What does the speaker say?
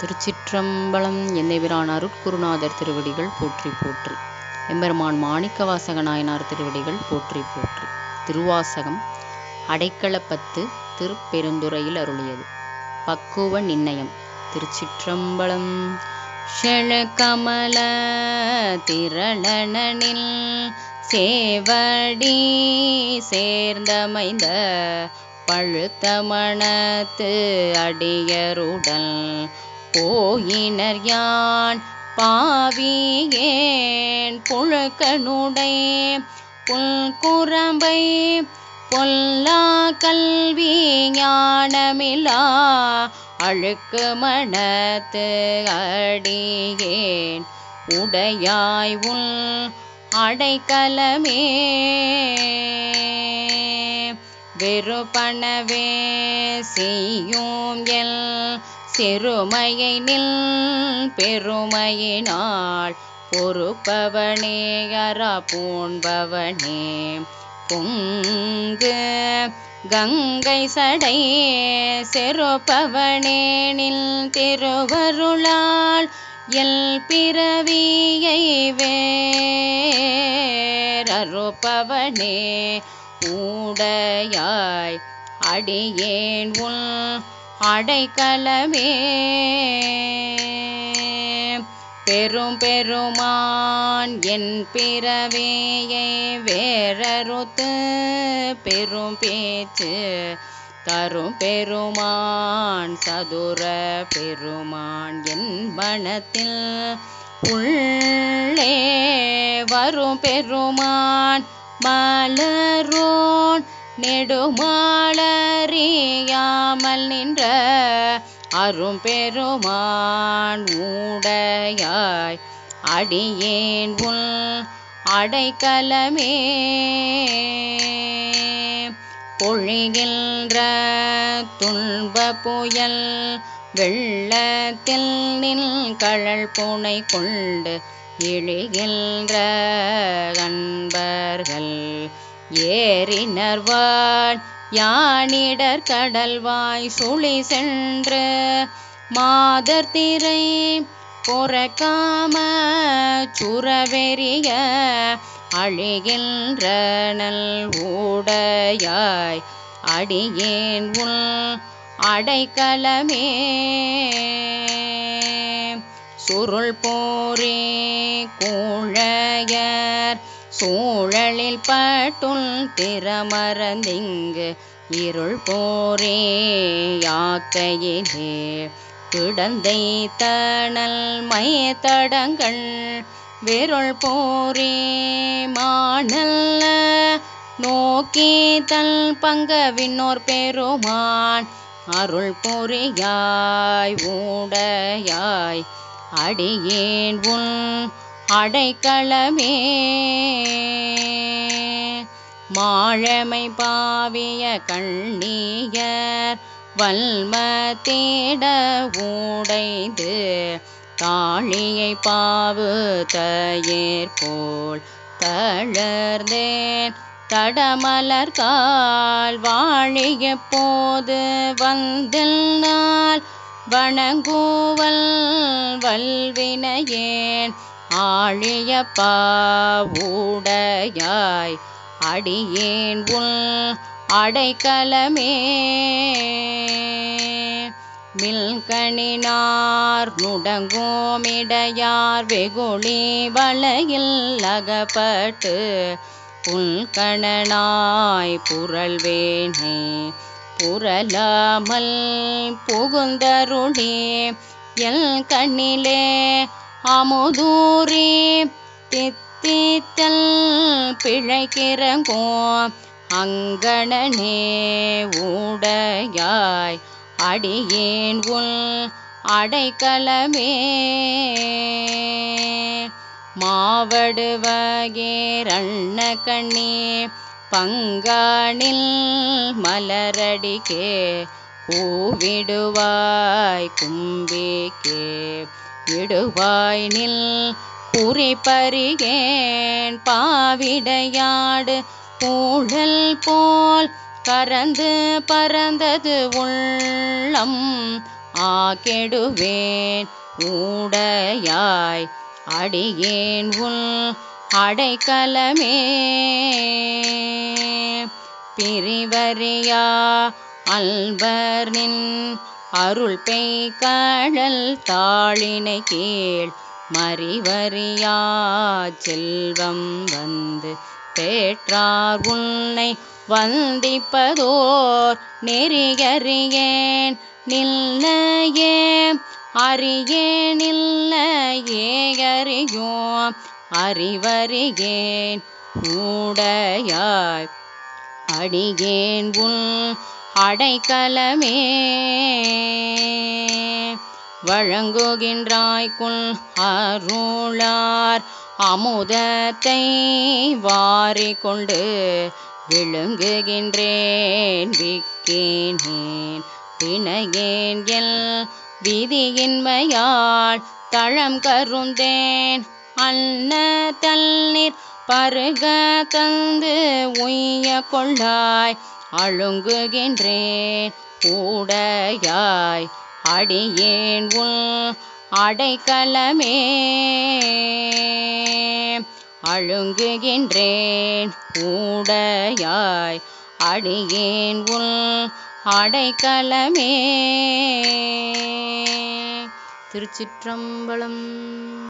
திருச்சிற்றம்பலம் எந்தைபிரான் அருட்குருநாதர் திருவடிகள் போற்றி போற்றி. எம்பெருமான் மாணிக்கவாசக நாயனார் திருவடிகள் போற்றி போற்றி. திருவாசகம் அடைக்கலப்பத்து திருப்பெருந்துறையில் அருளியது. பக்குவ நிர்ணயம். திருச்சிற்றம்பலம் ஷெழகமல திரளனில் சேவடி சேர்ந்தமைந்த பழுத்த மணத்து அடியருடல் போயினர் யான்? பாவியேன் புழுக்கனுடை புல்குரம்பை பொல்லா கல்வி ஞானமிலா? அழுக்கு மனத்து அடியேன். உடையாய் உள் அடைக்கலமே. வெறுப்பனவே செய்யும் எல் செருமையை நில் பெருமையினால் பொறுப்பவனே அறா பூண்பவனே. பொங்கு கங்கை சடை செருப்பவனே நில் திருவருளால். எல் பிறவியை வேறறுப்பவனே ஊடையாய் அடியேன் உள் அடைக்கலமே பெரும் பெருமான் என் பிறவேயை வேறறுத்து பெரும் பேச்சு தரும் பெருமான் சதுர பெருமான் என் மனத்தில் உள்ளே வரும் பெருமான் மலரோன் நெடுமாளறியாமல் நின்ற அரும் பெருமான் ஊடையாய் அடியேன் உள் அடைக்கலமே. பொழிகின்ற துன்ப புயல் வெள்ளத்தில் நின் கழல் புனை கொண்டு இழிகின்ற அன்பர்கள் ஏறினர்வாள் யானிடர் கடல்வாய் சுழி சென்று மாதர் திரை பொறக்காம சுரவெறிய அழிகின்ற நல் ஊடையாய் அடியேன் உள் அடைக்கலமே. சுருள் போரே கூழையர் சூழலில் பட்டுள் திறமறந்திங்கு இருள் போரே யாக்கையிலே. கிடந்தை தணல் மயத்தடங்கள் விருள் போரே மானல்ல. நோக்கி தல் பங்கவினோர் பெருமான் அருள் பொறியாய் ஊடையாய் அடியேன் உன் அடைக்கலமே. மாழமை பாவிய கண்ணீயர் வல்ம தேட ஊடைந்து தாழியை பாவு தயிர் போல் தளர்ந்தேன். தடமலர் கால் வாழிய போது வந்தில் நாள் வணங்குவல் வல்வினையேன். ஆழிய பாவுடையாய். அடியேன் உள் அடைக்கலமே. மில்கணினார் நுடங்கோமிடையார் வெகுளி வளையில் அகப்பட்டு புல்கணனாய் புரள்வேனே. புரளாமல் புகுந்தருளே எல் கண்ணிலே அமுதூரே தித்தித்தல் பிழைக்கிறங்கோ அங்கணனே ஊடையாய் அடியேன் உள் அடைக்கலமே. மாவடுவகேரண்ண கண்ணே பங்கானில் மலரடிக்கே பூவிடுவாய் கும்பிக்கே. இடுவாய் நில் குறிப்பறிகேன் பாவிடையாடு பூழல் போல் கரந்து பறந்தது உள்ளம். ஆகெடுவேன் ஊடையாய் அடியேன் உள் அடைக்கலமே. பிரிவரியா அல்பர் நின் அருள் பெய் கடல் தாளினை கீழ் மறிவறியா செல்வம் வந்து தேற்றார் உன்னை வந்திப்பதோர். நெறியறியேன் நில்லையே அறியேன் இல்லையே அறியோம். அறிவறியேன் ஊடையாய் அடியேன் உன் அடைக்கலமே. வழங்குகின்றாய்க்குள் அருளார். அமுதத்தை வாரிக்கொண்டு விழுங்குகின்றேன். விக்கினேன். பிணையேன் எல் விதியின்மையால் தளம் கருந்தேன். அன்ன தல்நீர் பருக தந்து உய்ய கொள்ளாய் அழுங்குகின்றேன் கூடையாய். அடியேன் உள் அடைக்கலமே அழுங்குகின்றேன் கூடையாய். அடியேன் உள் அடைக்கலமே. திருச்சிற்றம்பலம்